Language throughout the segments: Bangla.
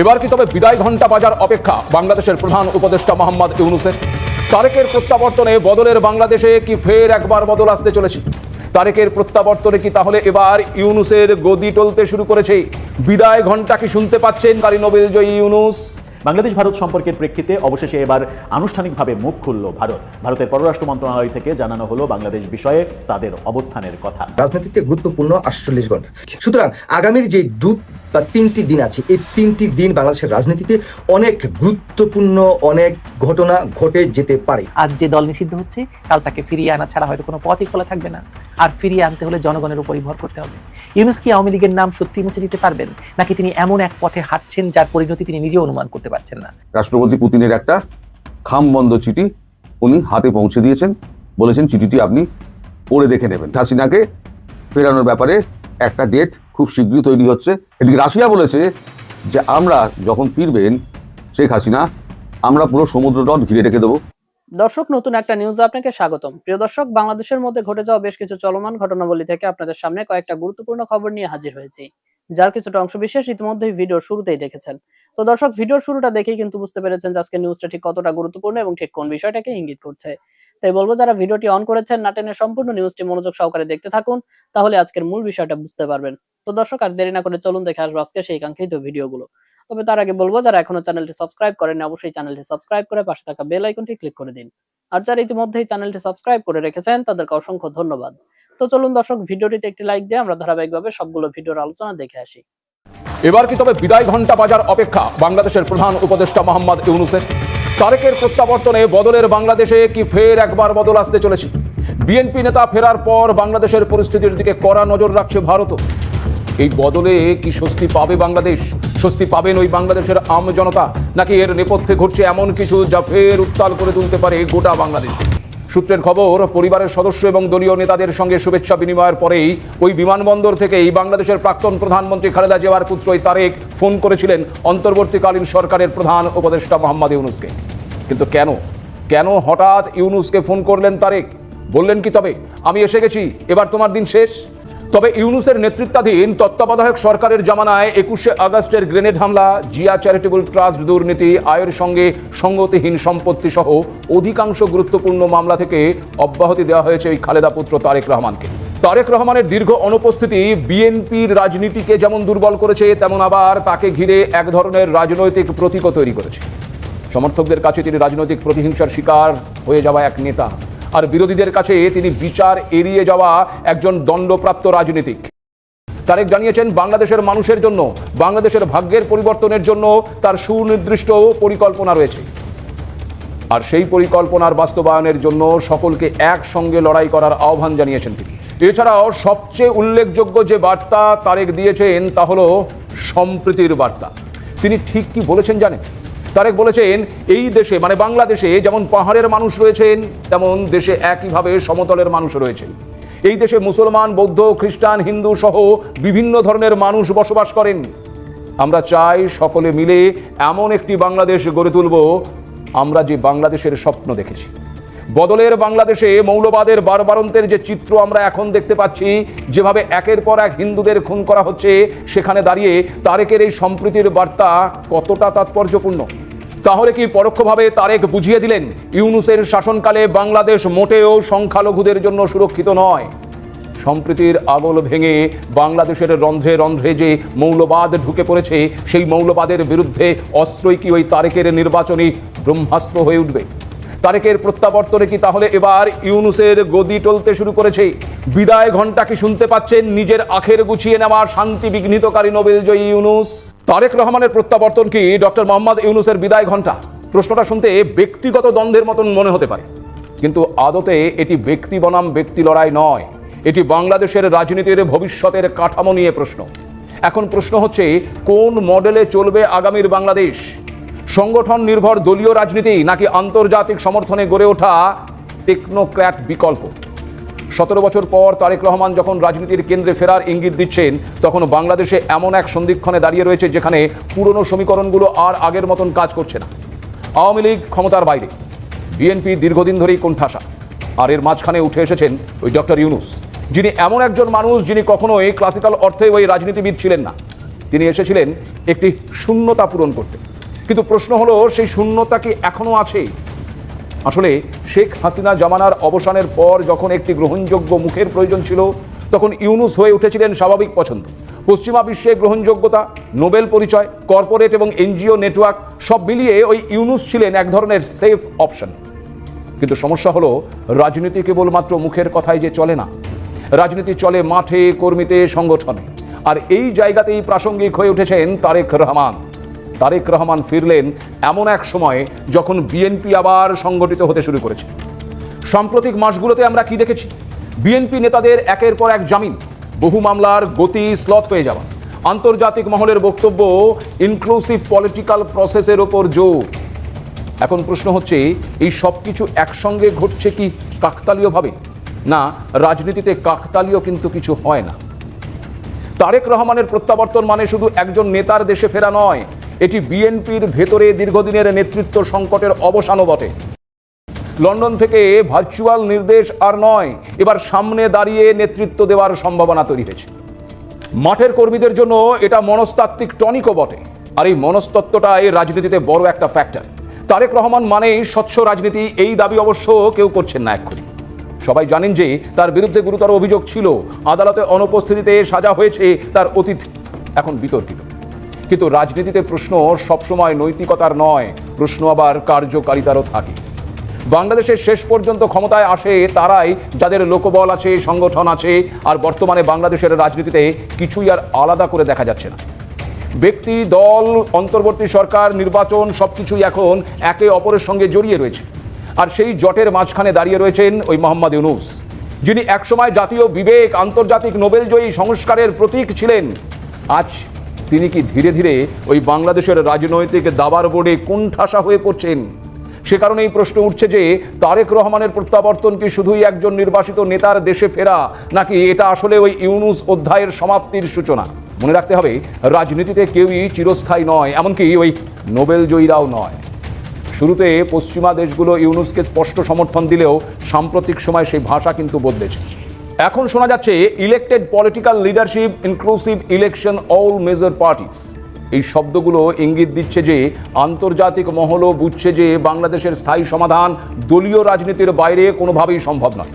এবার কি তবে বিদায় ঘণ্টা বাজার অপেক্ষা? বাংলাদেশের প্রধান উপদেষ্টা মোহাম্মদ ইউনুসের তারেকের প্রত্যাবর্তনে বদলের বাংলাদেশে কি ফের একবার বদল আসতে চলেছে? তারেকের প্রত্যাবর্তনে কি তাহলে এবার ইউনুসের গদি টলতে শুরু করেছে? বিদায় ঘণ্টা কি শুনতে পাচ্ছেন কারি নোবেল জয়ী ইউনুস? বাংলাদেশ ভারত সম্পর্কের প্রেক্ষিতে অবশেষে এবার আনুষ্ঠানিকভাবে মুখ খুলল ভারত। ভারতের পররাষ্ট্র মন্ত্রণালয় থেকে জানানো হলো বাংলাদেশ বিষয়ে তাদের অবস্থানের কথা। রাজনীতিতে গুরুত্বপূর্ণ আটচল্লিশ ঘণ্টা সুতরাং আগামীর যে দু বা তিনটি দিন আছে। এই তিনটি দিন বাংলাদেশের রাজনীতিতে অনেক গুরুত্বপূর্ণ অনেক ঘটনা ঘটে যেতে পারে। আজ যে দল নিষিদ্ধ হচ্ছে কাল তাকে ফিরিয়ে আনা ছাড়া হয়তো কোনো পথই খোলা থাকবে না। আর ফিরিয়ে আনতে হলে জনগণের উপরই ভর করতে হবে। ইউনুস কি আওয়ামী লীগের নাম সত্যি মুছে দিতে পারবেন? নাকি তিনি এমন এক পথে হাঁটছেন যার পরিণতি তিনি নিজেও অনুমান করতে পারছেন না? রাষ্ট্রপতি পুতিনের একটা খাম খামবন্ধ চিঠি উনি হাতে পৌঁছে দিয়েছেন। বলেছেন চিঠিটি আপনি পড়ে দেখে নেবেন। হাসিনাকে ফেরানোর ব্যাপারে একটা ডেট খুব শীঘ্রই তৈরি হচ্ছে। এদিকে রাশিয়া বলেছে যে আমরা যখন ফিরবেন শেখ হাসিনা, আমরা পুরো সমুদ্র তট ঘিরে রেখে দেবো। দর্শক, নতুন একটা নিউজে আপনাকে স্বাগতম। প্রিয় দর্শক, বাংলাদেশের মধ্যে ঘটে যাওয়া বেশ কিছু চলমান ঘটনাবলী থেকে আপনাদের সামনে কয়েকটা গুরুত্বপূর্ণ খবর নিয়ে হাজির হয়েছি, যার কিছুটা অংশ বিশেষ ইতিমধ্যেই ভিডিওর শুরুতেই দেখেছেন। তো দর্শক, ভিডিওর শুরুটা দেখেই কিন্তু বুঝতে পেরেছেন যে আজকে নিউজটা ঠিক কতটা গুরুত্বপূর্ণ এবং ঠিক কোন বিষয়টাকে ইঙ্গিত করছে। তাই বলব, যারা ভিডিওটি অন করেছেন, না টেনে সম্পূর্ণ নিউজটি মনোযোগ সহকারে দেখতে থাকুন, তাহলে আজকের মূল বিষয়টা বুঝতে পারবেন। তো দর্শক, আর দেরি না করে চলুন দেখে আসব আজকে সেই কাঙ্ক্ষিত ভিডিওগুলো। তবে তার আগে বলব, যারা এখনও চ্যানেলটি সাবস্ক্রাইব করেন অবশ্যই চ্যানেলটি সাবস্ক্রাইব করে পাশে থাকা বেল আইকনটি ক্লিক করে দিন। আর যারা ইতিমধ্যেই চ্যানেলটি সাবস্ক্রাইব করে রেখেছেন, তাদেরকে অসংখ্য ধন্যবাদ। তো চলুন দর্শক, ভিডিওটিতে একটি লাইক দিয়ে আমরা ধারাবাহিকভাবে সবগুলো ভিডিওর আলোচনা দেখে আসি। এবার কি তবে বিদায় ঘণ্টা বাজার অপেক্ষা? বাংলাদেশের প্রধান উপদেষ্টা মোহাম্মদ ইউনুসের তারেকের প্রত্যাবর্তনে বদলের বাংলাদেশে কি ফের একবার বদল আসতে চলেছে? বিএনপি নেতা ফেরার পর বাংলাদেশের পরিস্থিতির দিকে কড়া নজর রাখছে ভারতও। এই বদলে কি স্বস্তি পাবে বাংলাদেশ? স্বস্তি পাবেন ওই বাংলাদেশের আম জনতা? নাকি এর নেপথ্যে ঘটছে এমন কিছু যা ফের উত্তাল করে তুলতে পারে গোটা বাংলাদেশ? সূত্রের খবর, পরিবারের সদস্য এবং দলীয় নেতাদের সঙ্গে শুভেচ্ছা বিনিময়ের পরেই ওই বিমানবন্দর থেকেই বাংলাদেশের প্রাক্তন প্রধানমন্ত্রী খালেদা জিয়ার পুত্র তারেক ফোন করেছিলেন অন্তর্বর্তীকালীন সরকারের প্রধান উপদেষ্টা মোহাম্মদ ইউনুসকে। কিন্তু কেন? কেন হঠাৎ ইউনুসকে ফোন করলেন তারেক? বললেন কি তবে? আমি এসে গেছি, এবার তোমার দিন শেষ। তবে ইউনুসের নেতৃত্বাধীন তত্ত্বাবধায়ক সরকারের জামানায় একুশে আগস্টের গ্রেনেড হামলা, জিয়া চ্যারিটেবল ট্রাস্ট দুর্নীতি, আয়ের সঙ্গে সঙ্গতিহীন সম্পত্তি সহ অধিকাংশ গুরুত্বপূর্ণ মামলা থেকে অব্যাহতি দেওয়া হয়েছে এই খালেদা পুত্র তারেক রহমানকে। তারেক রহমানের দীর্ঘ অনুপস্থিতি বিএনপির রাজনীতিকে যেমন দুর্বল করেছে, তেমন আবার তাকে ঘিরে এক ধরনের রাজনৈতিক প্রতীকও তৈরি করেছে। সমর্থকদের কাছে তিনি রাজনৈতিক প্রতিহিংসার শিকার হয়ে যাওয়া এক নেতা। আর বিরোধীদের কাছে তিনি বিচার এড়িয়ে যাওয়া একজন দণ্ডপ্রাপ্ত রাজনীতিক। তারেক জানিয়েছেন, বাংলাদেশের মানুষের জন্য, বাংলাদেশের ভাগ্যের পরিবর্তনের জন্য তার সুনির্দিষ্ট পরিকল্পনা রয়েছে। আর সেই পরিকল্পনার বাস্তবায়নের জন্য সকলকে একসঙ্গে লড়াই করার আহ্বান জানিয়েছেন তিনি। এছাড়াও সবচেয়ে উল্লেখযোগ্য যে বার্তা তারেক দিয়েছেন তা হলো সম্প্রীতির বার্তা। তিনি ঠিক কি বলেছেন জানেন? তারেক বলেছেন, এই দেশে মানে বাংলাদেশে যেমন পাহাড়ের মানুষ রয়েছেন, তেমন দেশে একইভাবে সমতলের মানুষ রয়েছেন। এই দেশে মুসলমান, বৌদ্ধ, খ্রিস্টান, হিন্দু সহ বিভিন্ন ধরনের মানুষ বসবাস করেন। আমরা চাই সকলে মিলে এমন একটি বাংলাদেশ গড়ে তুলব, আমরা যে বাংলাদেশের স্বপ্ন দেখেছি। বদলের বাংলাদেশে মৌলবাদের বারবারন্তের যে চিত্র আমরা এখন দেখতে পাচ্ছি, যেভাবে একের পর এক হিন্দুদের খুন করা হচ্ছে, সেখানে দাঁড়িয়ে তারেকের এই সম্প্রীতির বার্তা কতটা তাৎপর্যপূর্ণ? তাহলে কি পরোক্ষভাবে তারেক বুঝিয়ে দিলেন, ইউনুসের শাসনকালে বাংলাদেশ মোটেও সংখ্যালঘুদের জন্য সুরক্ষিত নয়? সম্প্রীতির আগল ভেঙে বাংলাদেশের রন্ধ্রে রন্ধ্রে যে মৌলবাদ ঢুকে পড়েছে, সেই মৌলবাদের বিরুদ্ধে অস্ত্রই কি ওই তারেকের নির্বাচনী ব্রহ্মাস্ত্র হয়ে উঠবে? তারেকের প্রত্যাবর্তনে কি তাহলে এবার ইউনুসের গদি টলতে শুরু করেছে? বিদায় ঘণ্টা কি শুনতে পাচ্ছেন? নিজের আখের গুছিয়ে নেওয়া শান্তি বিঘ্নিতকারী নোবেল জয়ী ইউনুস। তারেক রহমানের প্রত্যাবর্তন কি ডক্টর মোহাম্মদ ইউনুসের বিদায় ঘণ্টা? প্রশ্নটা শুনতে ব্যক্তিগত দ্বন্দ্বের মতন মনে হতে পারে। কিন্তু আদতে এটি ব্যক্তি বনাম ব্যক্তি লড়াই নয়। এটি বাংলাদেশের রাজনীতির ভবিষ্যতের কাঠামো নিয়ে প্রশ্ন। এখন প্রশ্ন হচ্ছে, কোন মডেলে চলবে আগামীর বাংলাদেশ? সংগঠন নির্ভর দলীয় রাজনীতি নাকি আন্তর্জাতিক সমর্থনে গড়ে ওঠা টেকনোক্র্যাট বিকল্প? সতেরো বছর পর তারেক রহমান যখন রাজনীতির কেন্দ্রে ফেরার ইঙ্গিত দিচ্ছেন, তখন বাংলাদেশে এমন এক সন্ধিক্ষণে দাঁড়িয়ে রয়েছে যেখানে পুরনো সমীকরণগুলো আর আগের মতন কাজ করছে না। আওয়ামী লীগ ক্ষমতার বাইরে। বিএনপি দীর্ঘদিন ধরেই কোণঠাসা। আর এর মাঝখানে উঠে এসেছেন ওই ডক্টর ইউনুস। যিনি এমন একজন মানুষ যিনি কখনোই ক্লাসিক্যাল অর্থে ওই রাজনীতিবিদ ছিলেন না। তিনি এসেছিলেন একটি শূন্যতা পূরণ করতে। কিন্তু প্রশ্ন হলো, সেই শূন্যতা কি এখনও আছে? আসলে শেখ হাসিনা জামানার অবসানের পর যখন একটি গ্রহণযোগ্য মুখের প্রয়োজন ছিল, তখন ইউনুস হয়ে উঠেছিলেন স্বাভাবিক পছন্দ। পশ্চিমা বিশ্বে গ্রহণযোগ্যতা, নোবেল পরিচয়, কর্পোরেট এবং এনজিও নেটওয়ার্ক সব মিলিয়ে ওই ইউনুস ছিলেন এক ধরনের সেফ অপশন। কিন্তু সমস্যা হলো, রাজনীতি কেবলমাত্র মুখের কথাই যে চলে না। রাজনীতি চলে মাঠে, কর্মীতে, সংগঠনে। আর এই জায়গাতেই প্রাসঙ্গিক হয়ে উঠেছেন তারেক রহমান। তারেক রহমান ফিরলেন এমন এক সময়ে যখন বিএনপি আবার সংগঠিত হতে শুরু করেছে। সাম্প্রতিক মাসগুলোতে আমরা কি দেখেছি? বিএনপি নেতাদের একের পর এক জামিন, বহু মামলার গতি স্লথ হয়ে যাওয়া, আন্তর্জাতিক মহলের বক্তব্য ইনক্লুসিভ পলিটিক্যাল প্রসেসের ওপর জোর। এখন প্রশ্ন হচ্ছে, এই সব কিছু একসঙ্গে ঘটছে কি কাকতালীয়ভাবে না, রাজনীতিতে কাকতালীয় কিন্তু কিছু হয় না। তারেক রহমানের প্রত্যাবর্তন মানে শুধু একজন নেতার দেশে ফেরা নয় এটি বিএনপির ভেতরে দীর্ঘদিনের নেতৃত্ব সংকটের অবসানও বটে। লন্ডন থেকে ভার্চুয়াল নির্দেশ আর নয়, এবার সামনে দাঁড়িয়ে নেতৃত্ব দেওয়ার সম্ভাবনা তৈরি হয়েছে। মাঠের কর্মীদের জন্য এটা মনস্তাত্ত্বিক টনিকও বটে। আর এই মনস্তত্ত্বটাই রাজনীতিতে বড় একটা ফ্যাক্টর। তারেক রহমান মানেই স্বচ্ছ রাজনীতি, এই দাবি অবশ্য কেউ করছেন না এক্ষুনি। সবাই জানেন যে তার বিরুদ্ধে গুরুতর অভিযোগ ছিল, আদালতে অনুপস্থিতিতে সাজা হয়েছে তার অতীত, এখন বিতর্কিত। কিন্তু রাজনীতিতে প্রশ্ন সবসময় নৈতিকতার নয়। প্রশ্ন আবার কার্যকারিতারও থাকে। বাংলাদেশের শেষ পর্যন্ত ক্ষমতায় আসে তারাই, যাদের লোকবল আছে, সংগঠন আছে, আর বর্তমানে বাংলাদেশের রাজনীতিতে কিছুই আর আলাদা করে দেখা যাচ্ছে না। ব্যক্তি, দল, অন্তর্বর্তী সরকার, নির্বাচন, সবকিছুই এখন একে অপরের সঙ্গে জড়িয়ে রয়েছে। আর সেই জটের মাঝখানে দাঁড়িয়ে রয়েছেন ওই মোহাম্মদ ইউনুস, যিনি একসময় জাতীয় বিবেক, আন্তর্জাতিক নোবেলজয়ী সংস্কারের প্রতীক ছিলেন। আজ তিনি কি ধীরে ধীরে ওই বাংলাদেশের রাজনৈতিক দাবার বোর্ডে কুণ্ঠাসা হয়ে পড়ছেন? সে কারণে এই প্রশ্ন উঠছে যে, তারেক রহমানের প্রত্যাবর্তন কি শুধুই একজন নির্বাসিত নেতার দেশে ফেরা, নাকি এটা আসলে ওই ইউনুস অধ্যায়ের সমাপ্তির সূচনা? মনে রাখতে হবে, রাজনীতিতে কেউই চিরস্থায়ী নয়, এমনকি ওই নোবেল জয়ীরাও নয়। শুরুতে পশ্চিমা দেশগুলো ইউনুসকে স্পষ্ট সমর্থন দিলেও সাম্প্রতিক সময় সেই ভাষা কিন্তু বদলেছে। এখন শোনা যাচ্ছে elected political leadership inclusive election all major parties এই শব্দগুলো ইঙ্গিত দিচ্ছে যে আন্তর্জাতিক মহলও বুঝছে যে বাংলাদেশের স্থায়ী সমাধান দলীয় রাজনীতির বাইরে কোনোভাবেই সম্ভব নয়।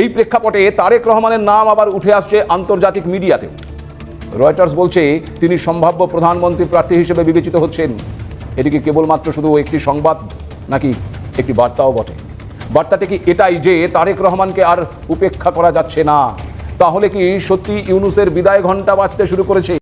এই প্রেক্ষাপটে তারেক রহমানের নাম আবার উঠে আসছে আন্তর্জাতিক মিডিয়াতেও। রয়টার্স বলছে, তিনি সম্ভাব্য প্রধানমন্ত্রী প্রার্থী হিসেবে বিবেচিত হচ্ছেন। এটিকে কেবলমাত্র শুধু একটি সংবাদ, নাকি একটি বার্তাও বটে। বার্তাটি কি এটাই যে তারেক রহমানকে আর উপেক্ষা করা যাচ্ছে না। তাহলে কি সত্যি ইউনুসের বিদায় ঘণ্টা বাঁচতে শুরু করেছে?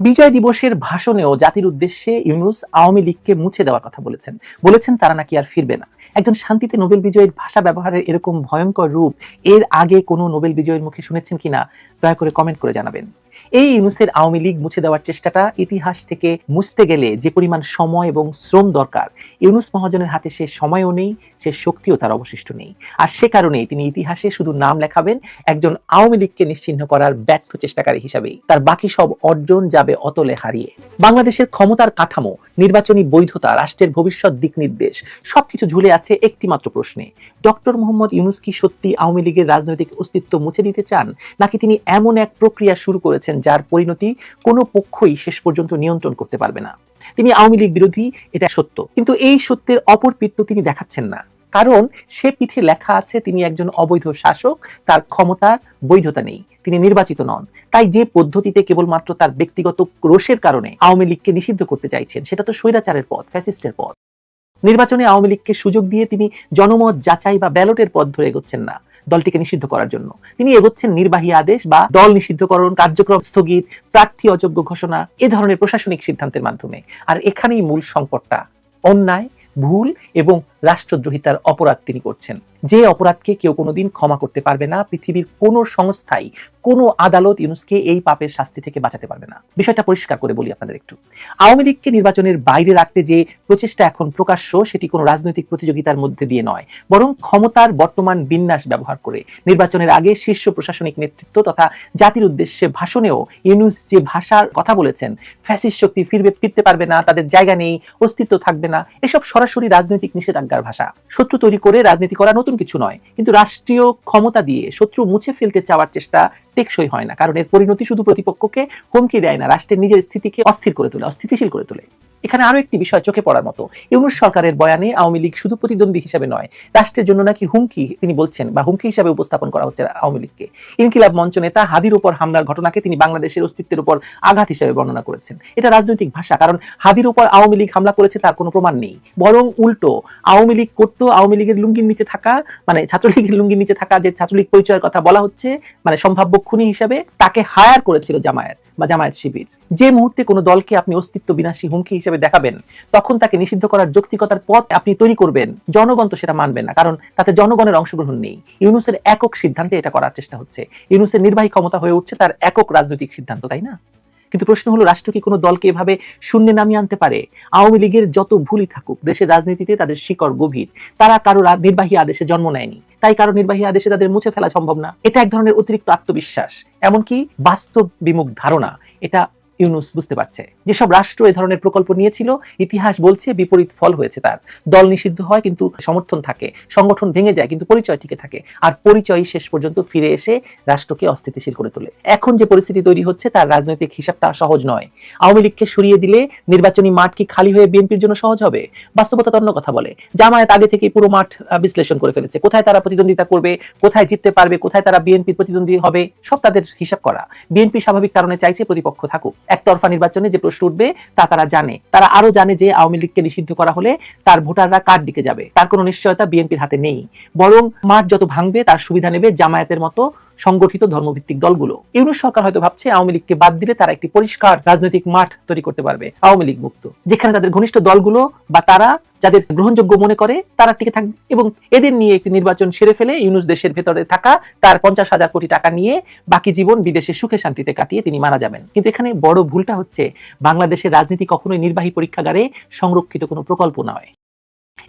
বিজয় দিবসের ভাষণেও জাতির উদ্দেশ্যে ইউনুস আওয়ামী লীগকে মুছে দেওয়ার কথা বলেছেন। বলেছেন তারা নাকি আর ফিরবে না। একজন শান্তিতে নোবেল বিজয়ীর ভাষা ব্যবহারের এরকম ভয়ঙ্কর রূপ এর আগে কোনো নোবেল বিজয়ীর মুখে শুনেছেন কিনা? দয়া করে কমেন্ট করে জানাবেন। এই ইউনুসের আওয়ামী লীগ মুছে দেওয়ার চেষ্টাটা ইতিহাস থেকে মুছতে গেলে যে পরিমাণ সময় এবং শ্রম দরকার, ইউনুস মহাজনের হাতে সে সময়ও নেই, সে শক্তিও তার অবশিষ্ট নেই। আর সে কারণেই তিনি ইতিহাসে শুধু নাম লেখাবেন, একজন আওয়ামী লীগকে নিশ্চিহ্ন করার ব্যর্থ চেষ্টাকারী হিসাবেই। তার বাকি সব অর্জন যাবে অতলে হারিয়ে। বাংলাদেশের ক্ষমতার কাঠামো, নির্বাচনী বৈধতা, রাষ্ট্রের ভবিষ্যৎ দিক নির্দেশ সবকিছু ঝুলে আছে একটিমাত্র প্রশ্নে। ডক্টর মোহাম্মদ ইউনুস কি সত্যি আওয়ামী লীগের রাজনৈতিক অস্তিত্ব মুছে দিতে চান, নাকি তিনি এমন এক প্রক্রিয়া শুরু করেছেন যার পরিণতি কোনো পক্ষই শেষ পর্যন্ত নিয়ন্ত্রণ করতে পারবে না। তিনি আওয়ামী লীগ বিরোধী, এটা সত্য। কিন্তু এই সত্যের অপর পিঠ তিনি দেখাচ্ছেন না। কারণ সে পিঠে লেখা আছে, তিনি একজন অবৈধ শাসক, তার ক্ষমতার বৈধতা নেই। তিনি নির্বাচিত নন। তাই যে পদ্ধতিতে কেবলমাত্র তার ব্যক্তিগত রোষের কারণে আওয়ামী লীগকে নিষিদ্ধ করতে চাইছেন, সেটা তো স্বৈরাচারের পথ, ফ্যাসিস্টের পথ। নির্বাচনে আওয়ামী লীগকে সুযোগ দিয়ে তিনি জনমত যাচাই বা ব্যালটের পথ ধরে এগোচ্ছেন না। দলটিকে নিষিদ্ধ করার জন্য। তিনি এগোচ্ছেন নির্বাহী আদেশ বা দল নিষিদ্ধকরণ, কার্যক্রম স্থগিত, প্রার্থী অযোগ্য ঘোষণা, এ ধরনের প্রশাসনিক সিদ্ধান্তের মাধ্যমে। আর এখানেই মূল সংকটটা। অন্যায়, ভুল এবং রাষ্ট্রদ্রোহিতার অপরাধ তিনি করছেন। যে অপরাধকে কেউ কোনোদিন ক্ষমা করতে পারবে না, পৃথিবীর কোনো সংস্থাই, কোনো আদালত ইউনুসকে এই পাপের শাস্তি থেকে বাঁচাতে পারবে না। বিষয়টা পরিষ্কার করে বলি আপনাদের একটু। আওয়ামী লীগকে নির্বাচনের বাইরে রাখতে যে প্রচেষ্টা এখন প্রকাশ্য, সেটি কোনো রাজনৈতিক প্রতিযোগিতার মধ্যে দিয়ে নয়, বরং ক্ষমতার বর্তমান বিন্যাস ব্যবহার করে। নির্বাচনের আগে শীর্ষ প্রশাসনিক নেতৃত্ব তথা জাতির উদ্দেশ্যে ভাষণেও ইউনুস যে ভাষার কথা বলেছেন, ফ্যাসিস্ট শক্তি ফিরবে, ফিরতে পারবে না, তাদের জায়গা নেই, অস্তিত্ব থাকবে না, এসব সরাসরি রাজনৈতিক নিষেধাজ্ঞার ভাষা। শত্রু তৈরি করে রাজনীতি করা নতুন কিছু নয়। কিন্তু রাষ্ট্রীয় ক্ষমতা দিয়ে শত্রু মুছে ফেলতে চাওয়ার চেষ্টা টেকসই হয় না। কারণ এর পরিণতি শুধু প্রতিপক্ষকে হুমকি দেয় না, রাষ্ট্রের নিজের স্থিতিকে অস্থির করে তোলে, অস্থিতিশীল করে তোলে। এখানে আরও একটি বিষয় চোখে পড়ার মতো। ইউনুস সরকারের বয়ানে আওয়ামী লীগ শুধু প্রতিদ্বন্দ্বী হিসেবে নয়, রাষ্ট্রের জন্য নাকি হুমকি, তিনি বলছেন, বা হুমকি হিসাবে উপস্থাপন করা হচ্ছে আওয়ামী লীগকে। ইনকিলাব মঞ্চ নেতা হাদির উপর হামলার ঘটনাকে তিনি বাংলাদেশের অস্তিত্বের উপর আঘাত হিসেবে বর্ণনা করেছেন। এটা রাজনৈতিক ভাষা, কারণ হাদির উপর আওয়ামী লীগ হামলা করেছে তার কোনো প্রমাণ নেই। বরং উল্টো, আওয়ামী লীগ করতো, আওয়ামী লীগের লুঙ্গির নিচে থাকা মানে ছাত্রলীগের লুঙ্গির নিচে থাকা যে ছাত্রলীগ পরিচয়ের কথা বলা হচ্ছে মানে সম্ভাব্য খুনি হিসাবে তাকে হায়ার করেছিল জামায়াত বা জামায়াত শিবির। যে মুহূর্তে কোনো দলকে আপনি অস্তিত্ব বিনাশী হুমকি হিসেবে দেখাবেন, তখন তাকে নিষিদ্ধ করার যৌক্তিকতার পথ আপনি তৈরি করবেন। জনগণ তো সেটা মানবে না, কারণ তাতে জনগণের অংশগ্রহণ নেই। ইউনুসের একক সিদ্ধান্তে এটা করার চেষ্টা হচ্ছে। ইউনুসের নির্বাহী ক্ষমতা হয়ে উঠছে তার একক রাজনৈতিক সিদ্ধান্ত, তাই না? কিন্তু প্রশ্ন হলো, রাষ্ট্র কি কোনো দলকে এভাবে শূন্যে নামিয়ে আনতে পারে? আওয়ামী লীগের যত ভুলই থাকুক, দেশের রাজনীতিতে তাদের শিকড় গভীর। তারা কারও নির্বাহী আদেশে জন্ম নেয়নি। তাই কারও নির্বাহী আদেশে তাদের মুছে ফেলা সম্ভব না। এটা এক ধরনের অতিরিক্ত আত্মবিশ্বাস। এমনকি বাস্তব বিমুখ ধারণা। এটা ইউনুস বুঝতে পারছে। যেসব রাষ্ট্র এ ধরনের প্রকল্প নিয়েছিল, ইতিহাস বলছে বিপরীত ফল হয়েছে তার। দল নিষিদ্ধ হয় কিন্তু সমর্থন থাকে, সংগঠন ভেঙে যায় কিন্তু পরিচয় টিকে থাকে, আর পরিচয় শেষ পর্যন্ত ফিরে এসে রাষ্ট্রকে অস্থিতিশীল করে তোলে। এখন যে পরিস্থিতি তৈরি হচ্ছে তার রাজনৈতিক হিসাবটা সহজ নয়। আওয়ামী লীগকে সরিয়ে দিলে নির্বাচনী মাঠ কি খালি হয়ে বিএনপির জন্য সহজ হবে? বাস্তবতা অন্য কথা বলে। জামায়াত আগে থেকে পুরো মাঠ বিশ্লেষণ করে ফেলেছে। কোথায় তারা প্রতিদ্বন্দ্বিতা করবে, কোথায় জিততে পারবে, কোথায় তারা বিএনপি প্রতিদ্বন্দ্বী হবে, সব তাদের হিসাব করা। বিএনপি স্বাভাবিক কারণে চাইছে প্রতিপক্ষ থাকুক। একতরফা নির্বাচনে যে প্রশ্ন উঠবে তা তারা জানে। তারা আরও জানে যে আওয়ামী লীগকে নিষিদ্ধ করা হলে তার ভোটাররা কার দিকে যাবে। তার কোনো নিশ্চয়তা বিএনপির হাতে নেই। বরং মাঠ যত ভাঙবে তার সুবিধা নেবে জামায়াতের মতো সংগঠিত ধর্মভিত্তিক দলগুলো। ইউনুস সরকার হয়তো ভাবছে আওয়ামী লীগকে বাদ দিলে তারা একটি পরিষ্কার রাজনৈতিক মাঠ তৈরি করতে পারবে, আওয়ামী লীগ মুক্ত। যেখানে তাদের ঘনিষ্ঠ দলগুলো বা তারা যাদের গ্রহণযোগ্য মনে করে, তারা টিকে থাকবে এবং এদের নিয়ে একটি নির্বাচন সেরে ফেলে ইউনুস দেশের ভেতরে থাকা তার পঞ্চাশ হাজার কোটি টাকা নিয়ে বাকি জীবন বিদেশে সুখে শান্তিতে কাটিয়ে তিনি মারা যাবেন। কিন্তু এখানে বড় ভুলটা হচ্ছে, বাংলাদেশের রাজনীতি কখনোই নির্বাহী পরীক্ষাগারে সংরক্ষিত কোনো প্রকল্প নয়।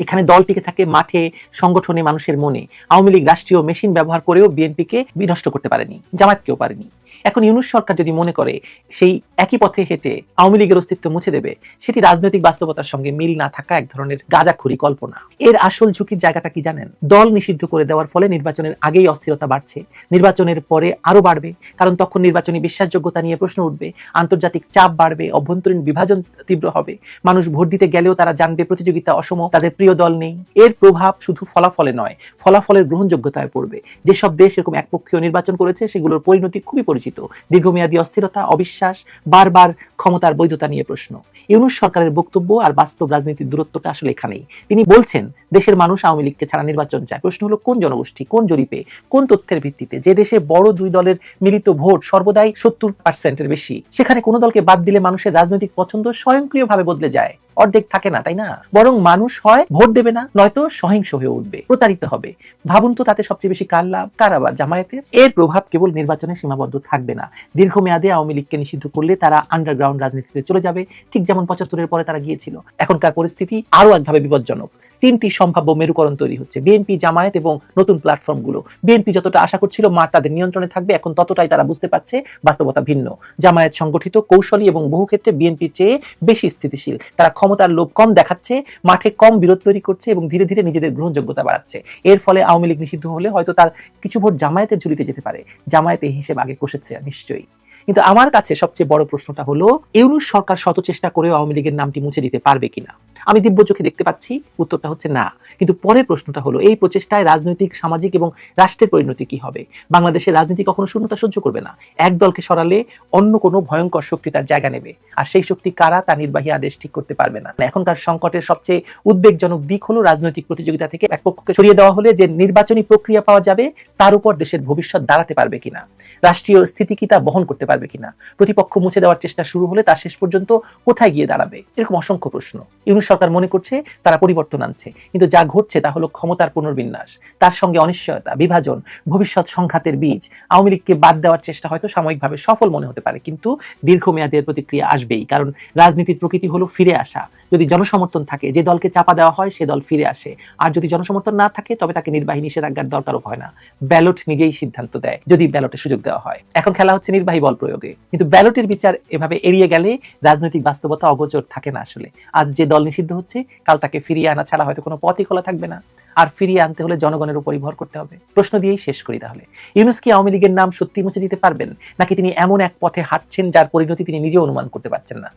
এখানে দল টিকে থাকে মাঠে, সংগঠনে মানুষের মনে। আওয়ামী লীগ রাষ্ট্রীয় মেশিন ব্যবহার করেও বিএনপিকে বিনষ্ট করতে পারেনি, জামায়াতকেও পারেনি। এখন ইউনুস সরকার যদি মনে করে সেই একই পথে হেঁটে আওয়ামী লীগের অস্তিত্ব মুছে দেবে, সেটি রাজনৈতিক বাস্তবতার সঙ্গে মিল না থাকা এক ধরনের গাজাখুরি কল্পনা। এর আসল ঝুঁকির জায়গাটা কি জানেন? দল নিষিদ্ধ করে দেওয়ার ফলে নির্বাচনের আগেই অস্থিরতা বাড়ছে। নির্বাচনের পরে আরও বাড়বে, কারণ তখন নির্বাচনী বিশ্বাসযোগ্যতা নিয়ে প্রশ্ন উঠবে, আন্তর্জাতিক চাপ বাড়বে, অভ্যন্তরীণ বিভাজন তীব্র হবে। মানুষ ভোট দিতে গেলেও তারা জানবে প্রতিযোগিতা অসম তাদের প্রিয় দল নেই। এর প্রভাব শুধু ফলাফলে নয়, ফলাফলের গ্রহণযোগ্যতায় পড়বে। যেসব দেশ এরকম একপক্ষীয় নির্বাচন করেছে, সেগুলোর পরিণতি খুবই পরিচিত। দীর্ঘমেয়াদী অস্থিরতা, অবিশ্বাস, বারবার ক্ষমতার বৈধতা নিয়ে প্রশ্ন। ইউনুস সরকারের বক্তব্য আর বাস্তব রাজনীতির দূরত্বটা আসলে এখানেই। তিনি বলছেন, দেশের মানুষ আওয়ামী লীগকে ছাড়া নির্বাচন চায়। প্রশ্ন হলো, কোন জনগোষ্ঠী, কোন জরিপে, কোন তথ্যের ভিত্তিতে? যে দেশে বড় দুই দলের মিলিত ভোট সর্বদাই সত্তর পার্সেন্টের বেশি, সেখানে কোনো দলকে বাদ দিলে মানুষের রাজনৈতিক পছন্দ স্বয়ংক্রিয়ভাবে বদলে যায়। অর্ধেক থাকে না, তাই না? বরং মানুষ হয়, ভোট দেবে না, নয়তো সহিংস হয়ে উঠবে, প্রতারিত হবে। ভাবুন তো তাতে সবচেয়ে বেশি কার লাভ? কার আবার জামায়াতের? এর প্রভাব কেবল নির্বাচনে সীমাবদ্ধ থাকবে না। দীর্ঘমেয়াদে আওয়ামী লীগকে নিষিদ্ধ করলে তারা আন্ডারগ্রাউন্ড রাজনীতিতে চলে যাবে, ঠিক যেমন পঁচাত্তরের পরে তারা গিয়েছিল। এখনকার পরিস্থিতি আরও একভাবে বিপজ্জনক। তিনটি সম্ভাব্য মেরুকরণ তৈরি হচ্ছে। বিএনপি, জামায়াত এবং নতুন প্ল্যাটফর্মগুলো। বিএনপি যতটা আশা করছিল, মাঠ তাদের নিয়ন্ত্রণে থাকবে। এখন ততটাই তারা বুঝতে পারছে, বাস্তবতা ভিন্ন। জামায়াত সংগঠিত, কৌশলী এবং বহু ক্ষেত্রে বিএনপির চেয়ে বেশি স্থিতিশীল। তারা ক্ষমতার লোভ কম দেখাচ্ছে, মাঠে কম বিরোধ তৈরি করছে এবং ধীরে ধীরে নিজেদের গ্রহণযোগ্যতা বাড়াচ্ছে। এর ফলে আওয়ামী লীগ নিষিদ্ধ হলে হয়তো তার কিছু ভোট জামায়াতের ঝুলিতে যেতে পারে। জামায়াত এই হিসেব আগে কষেছে, নিশ্চয়ই। কিন্তু আমার কাছে সবচেয়ে বড় প্রশ্নটা হলো, ইউনুস সরকার শত চেষ্টা করেও আওয়ামী লীগের নামটি মুছে দিতে পারবে কিনা? আমি দিব্য চোখে দেখতে পাচ্ছি, উত্তরটা হচ্ছে না। কিন্তু পরের প্রশ্নটা হলো, এই প্রচেষ্টায় রাজনৈতিক, সামাজিক এবং রাষ্ট্রের পরিণতি কি হবে? বাংলাদেশের রাজনীতি কখনো শূন্যতা সহ্য করবে না। এক দলকে সরালে অন্য কোনো ভয়ঙ্কর শক্তি তার জায়গা নেবে। আর সেই শক্তি কারা তা নির্বাহী আদেশ ঠিক করতে পারবে না। এখনকার সংকটের সবচেয়ে উদ্বেগজনক দিক হলো রাজনৈতিক প্রতিযোগিতা থেকে এক পক্ষকে সরিয়ে দেওয়া হলে যে নির্বাচনী প্রক্রিয়া পাওয়া যাবে, তার উপর দেশের ভবিষ্যৎ দাঁড়াতে পারবে কিনা? রাষ্ট্রীয় স্থিতি কি তা বহন করতে পারবে কিনা? প্রতিপক্ষ মুছে দেওয়ার চেষ্টা শুরু হলে তা শেষ পর্যন্ত কোথায় গিয়ে দাঁড়াবে? এরকম অসংখ্য প্রশ্ন। ইউনুস সরকার মনে করছে তারা পরিবর্তন আনছে। কিন্তু যা ঘটছে তা হলো ক্ষমতার পুনর্বিন্যাস। তার সঙ্গে অনিশ্চয়তা, বিভাজন, ভবিষ্যৎ সংঘাতের বীজ, আওয়ামী লীগকে বাদ দেওয়ার চেষ্টা হয়তো সাময়িকভাবে সফল মনে হতে পারে। কিন্তু দীর্ঘমেয়াদের প্রতিক্রিয়া আসবেই। কারণ রাজনীতির প্রকৃতি হলো ফিরে আসা। যদি জনসমর্থন থাকে, যে দলকে চাপা দেওয়া হয়, সে দল ফিরে আসে। আর যদি জনসমর্থন না থাকে, তবে তাকে নির্বাহী নিষেধাজ্ঞার দরকারও হয় না। ব্যালট নিজেই সিদ্ধান্ত দেয়, যদি ব্যালটে সুযোগ দেওয়া হয়। এখন খেলা হচ্ছে নির্বাহী বল প্রয়োগে। কিন্তু ব্যালটের বিচার এভাবে এড়িয়ে গেলে রাজনৈতিক বাস্তবতা অগোচর থাকে না আসলে। আজ যে দল নিষিদ্ধ হচ্ছে, কাল তাকে ফিরিয়ে আনা ছাড়া হয়তো কোনো পথই খোলা থাকবে না। আর ফিরিয়ে আনতে হলে জনগণের উপরই ভর করতে হবে। প্রশ্ন দিয়েই শেষ করি তাহলে। ইউনুস কি আওয়ামী লীগের নাম সত্যি মুছে দিতে পারবেন? নাকি তিনি এমন এক পথে হাঁটছেন যার পরিণতি তিনি নিজেও অনুমান করতে পারছেন না?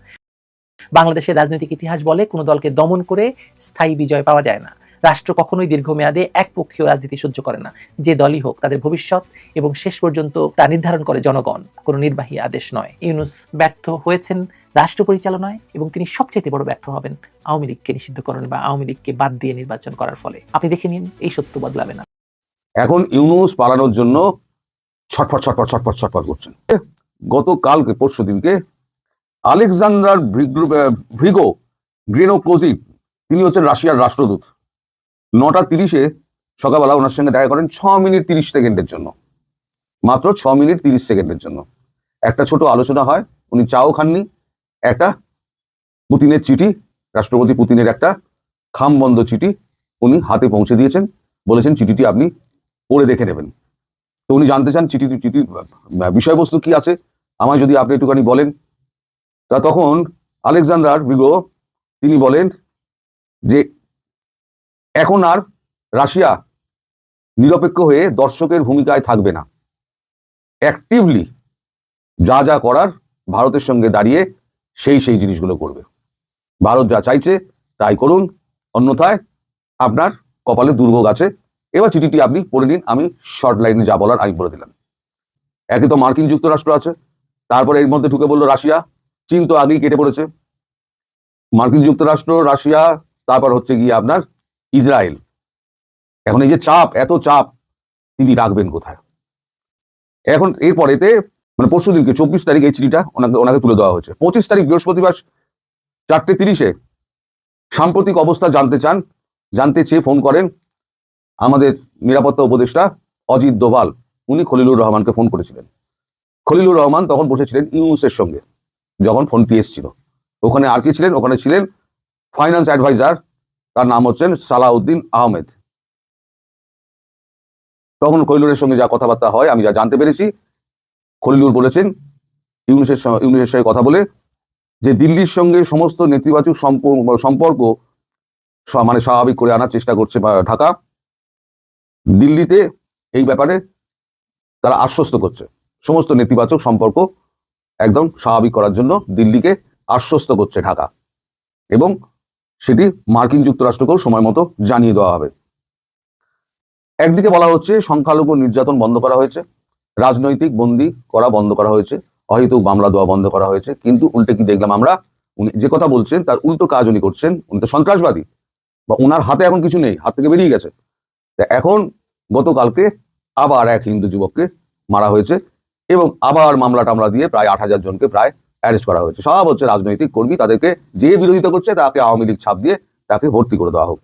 বাংলাদেশের রাজনৈতিক ইতিহাস বলে কোনো দলকে দমন করে স্থায়ী বিজয় পাওয়া যায় না। রাষ্ট্র কখনোই দীর্ঘমেয়াদে একপক্ষীয় রাজনীতি সহ্য করে না। যে দলই হোক, তাদের ভবিষ্যৎ এবং শেষ পর্যন্ত তা নির্ধারণ করে জনগণ। কোনো নির্বাহী আদেশ নয়। ইউনুস ব্যর্থ হয়েছেন রাষ্ট্র পরিচালনায় এবং তিনি সবচেয়ে বড় ব্যর্থ হবেন আওয়ামী লীগকে নিষিদ্ধকরণে বা আওয়ামী লীগকে বাদ দিয়ে নির্বাচন করার ফলে। আপনি দেখে নিন, এই সত্য বদলাবে না। এখন ইউনুস পালানোর জন্য ছটফট ছটফট ছটফট ছটফট করছেন। গতকালকে পরশু দিনকে আলেকজান্ডার ভ্রিগো গ্রেনোকোজিক তিনি হচ্ছেন রাশিয়ার রাষ্ট্রদূত। নটা তিরিশে সকালবেলা ওনার সঙ্গে দেখা করেন, ছ মিনিট তিরিশ সেকেন্ডের জন্য। মাত্র ছ মিনিট তিরিশ সেকেন্ডের জন্য। একটা ছোট আলোচনা হয়, উনি চাও খাননি, একটা পুতিনের চিঠি, রাষ্ট্রপতি পুতিনের একটা খামবন্ধ চিঠি উনি হাতে পৌঁছে দিয়েছেন, বলেছেন চিঠিটি আপনি পড়ে দেখে নেবেন। তো উনি জানতে চান চিঠি চিঠির বিষয়বস্তু কি আছে, আমায় যদি আপনি একটুখানি বলেন তা তখন আলেকজান্ডার বিগো তিনি বলেন যে এখন আর রাশিয়া নিরপেক্ষ হয়ে দর্শকের ভূমিকায় থাকবে না। অ্যাক্টিভলি যা যা করার ভারতের সঙ্গে দাঁড়িয়ে সেই সেই জিনিসগুলো করবে। ভারত যা চাইছে তাই করুন, অন্যথায় আপনার কপালে দুর্ভোগ আছে। এবার চিঠিটি আপনি পড়ে নিন, আমি শর্ট লাইনে যা বলার আমি বলে দিলাম। একে তো মার্কিন যুক্তরাষ্ট্র আছে, তারপরে এর মধ্যে ঢুকে বলল রাশিয়া। চীন তো আগেই কেটে পড়েছে। মার্কিন যুক্তরাষ্ট্র, রাশিয়া, তারপর হচ্ছে গিয়ে আপনার ইসরায়েল। এখন এই যে চাপ, এত চাপ, তিনি রাখবেন কোথায়? এখন এরপরেতে মানে পরশু দিনকে, চব্বিশ তারিখ এই চিঠিটা ওনাকে ওনাকে তুলে দেওয়া হয়েছে। পঁচিশ তারিখ বৃহস্পতিবার চারটে তিরিশে সাম্প্রতিক অবস্থা জানতে চান, জানতে চেয়ে ফোন করেন আমাদের নিরাপত্তা উপদেষ্টা অজিত দোভাল। উনি খলিলুর রহমানকে ফোন করেছিলেন। খলিলুর রহমান তখন বসেছিলেন ইউনুসের সঙ্গে। যখন ফোন ফোনটি এসেছিল। ওখানে আর কি ছিলেন? ওখানে ছিলেন ফাইন্যান্স অ্যাডভাইজার তার নাম হচ্ছেন সালাউদ্দিন আহমেদ। তখন খলিলুরের সঙ্গে যা কথাবার্তা হয়, আমি যা জানতে পেরেছি, খলিলুর বলেছেন, ইউনুসের ইউনিসের সঙ্গে কথা বলে যে দিল্লির সঙ্গে সমস্ত নেতিবাচক সম্পর্ক মানে স্বাভাবিক করে আনার চেষ্টা করছে ঢাকা, দিল্লিতে এই ব্যাপারে তারা আশ্বস্ত করছে। সমস্ত নেতিবাচক সম্পর্ক একদম স্বাভাবিক করার জন্য দিল্লিকে আশ্বস্ত করছে ঢাকা। এবং সেটি মার্কিন যুক্তরাষ্ট্রকেও সময় মতো জানিয়ে দেওয়া হবে। একদিকে বলা হচ্ছে, সংখ্যালঘু নির্যাতন বন্ধ করা হয়েছে, রাজনৈতিক বন্দি করা বন্ধ করা হয়েছে, অহেতুক মামলা দেওয়া বন্ধ করা হয়েছে, কিন্তু উল্টে কি দেখলাম আমরা? উনি যে কথা বলছেন, তার উল্টো কাজ উনি করছেন, উনি তো সন্ত্রাসবাদী। বা ওনার হাতে এখন কিছু নেই, হাত থেকে বেরিয়ে গেছে। এখন গতকালকে আবার এক হিন্দু যুবককে মারা হয়েছে এবং আবার মামলা টামলা দিয়ে প্রায় আট হাজার জনকে প্রায় অ্যারেস্ট করা হয়েছে। সব হচ্ছে রাজনৈতিক কর্মী, তাদেরকে যে বিরোধিতা করছে তাকে আওয়ামী লীগ ছাপ দিয়ে তাকে ভর্তি করে দেওয়া হোক।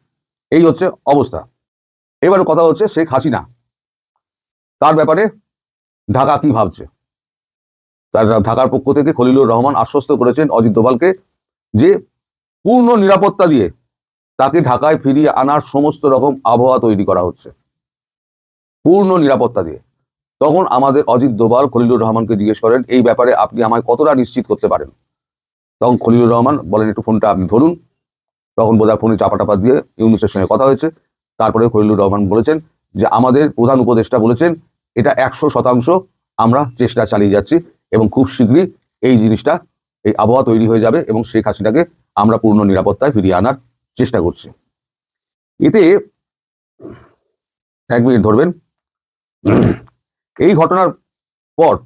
এই হচ্ছে অবস্থা। এবার কথা হচ্ছে শেখ হাসিনা। তার ব্যাপারে ঢাকা কি ভাবছে? তার ঢাকার পক্ষ থেকে খলিলুর রহমান আশ্বস্ত করেছেন অজিত দোভালকে যে পূর্ণ নিরাপত্তা দিয়ে তাকে ঢাকায় ফিরিয়ে আনার সমস্ত রকম আবহাওয়া তৈরি করা হচ্ছে। পূর্ণ নিরাপত্তা দিয়ে। তখন আমাদের অজিত দোভাল খলিলুর রহমানকে জিজ্ঞেস করেন, এই ব্যাপারে আপনি আমায় কতটা নিশ্চিত করতে পারেন? তখন খলিলুর রহমান বলেন, একটু ফোনটা আপনি ধরুন। তখন বোধহয় ফোনে চাপা টাপা দিয়ে ইউনুসের সঙ্গে কথা হয়েছে। তারপরে খলিলুর রহমান বলেছেন যে, আমাদের প্রধান উপদেষ্টা বলেছেন, এটা একশো শতাংশ আমরা চেষ্টা চালিয়ে যাচ্ছি এবং খুব শীঘ্রই এই জিনিসটা, এই আবহাওয়া তৈরি হয়ে যাবে এবং শেখ হাসিনাকে আমরা পূর্ণ নিরাপত্তায় ফিরিয়ে আনার চেষ্টা করছি। এতে, এক মিনিট ধরবেন। এই ঘটনার পর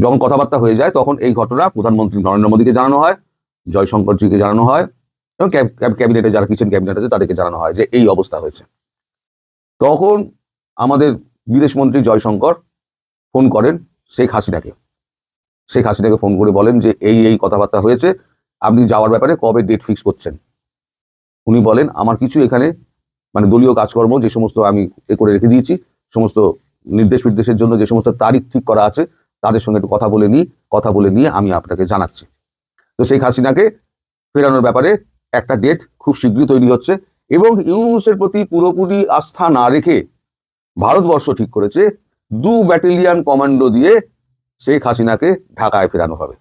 যখন কথাবার্তা হয়ে যায়, তখন এই ঘটনা প্রধানমন্ত্রী নরেন্দ্র মোদীকে জানানো হয়, জয়শঙ্করজিকে জানানো হয় এবং ক্যাব- ক্যাব- ক্যাবিনেটে যারা কিচেন ক্যাবিনেট আছে তাদেরকে জানানো হয় যে এই অবস্থা হয়েছে। তখন আমাদের বিদেশমন্ত্রী জয়শঙ্কর ফোন করেন শেখ হাসিনাকে। শেখ হাসিনাকে ফোন করে বলেন যে এই এই কথাবার্তা হয়েছে, আপনি যাওয়ার ব্যাপারে কবে ডেট ফিক্স করছেন? উনি বলেন, আমার কিছু এখানে মানে দলীয় কাজকর্ম যে সমস্ত আমি এ করে রেখে দিয়েছি, সমস্ত নির্দেশ নির্দেশের জন্য যে সমস্ত তারিখ ঠিক করা আছে, তাদের সঙ্গে একটু কথা বলে নিই, কথা বলে নিয়ে আমি আপনাকে জানাচ্ছি। তো শেখ হাসিনাকে ফেরানোর ব্যাপারে একটা ডেট খুব শীঘ্রই তৈরি হচ্ছে এবং ইউনুসের প্রতি পুরোপুরি আস্থা না রেখে ভারতবর্ষ ঠিক করেছে, দু ব্যাটালিয়ান কমান্ডো দিয়ে শেখ হাসিনাকে ঢাকায় ফেরানো হবে।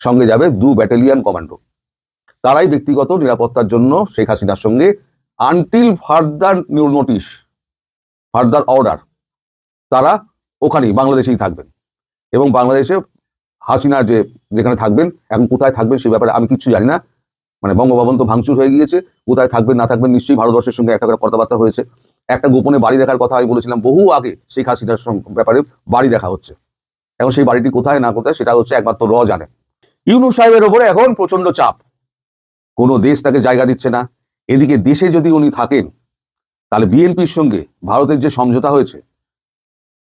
সঙ্গে যাবে দু ব্যাটালিয়ান কমান্ডো তারাই ব্যক্তিগত নিরাপত্তার জন্য শেখ হাসিনার সঙ্গে until further notice further order তারা ওখানেই, বাংলাদেশেই থাকবেন। এবং বাংলাদেশে হাসিনা যে, যেখানে থাকবেন, এখন কোথায় থাকবেন সে ব্যাপারে আমি কিচ্ছু জানি না। মানে বঙ্গভবন তো ভাঙচুর হয়ে গিয়েছে, কোথায় থাকবেন, না থাকবেন নিশ্চয়ই ভারতবর্ষের সঙ্গে একটা কথাবার্তা হয়েছে। একটা গোপনে বাড়ি দেখার কথা আমি বলেছিলাম বহু আগে শেখ হাসিনার ব্যাপারে বাড়ি দেখা হচ্ছে। এখন সেই বাড়িটি কোথায়, না কোথায়, সেটা হচ্ছে একমাত্র র জানে। ইউনু সাহেবের ওপরে এখন প্রচণ্ড চাপ। কোনো দেশ তাকে জায়গা দিচ্ছে না। এদিকে দেশে যদি উনি থাকেন, তাহলে বিএনপির সঙ্গে ভারতের যে সমঝোতা হয়েছে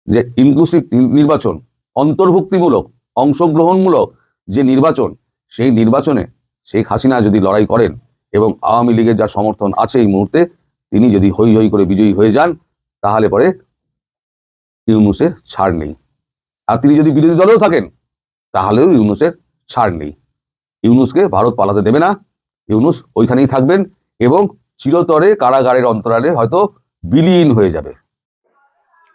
যে ইনক্লুসিভ নির্বাচন, অন্তর্ভুক্তিমূলক, অংশগ্রহণমূলক যে নির্বাচন, সেই নির্বাচনে শেখ হাসিনা যদি লড়াই করেন এবং আওয়ামী লীগের যা সমর্থন আছে এই মুহূর্তে, তিনি যদি হই হই করে বিজয়ী হয়ে যান, তাহলে পরে ইউনুসের ছাড় নেই। আর তিনি যদি বিরোধী দলেও থাকেন, তাহলেও ইউনুসের ছাড় নেই। ইউনুসকে ভারত পালাতে দেবে না। ইউনুস ওইখানেই থাকবেন এবং চিরতরে কারাগারের অন্তরালে হয়তো বিলীন হয়ে যাবে।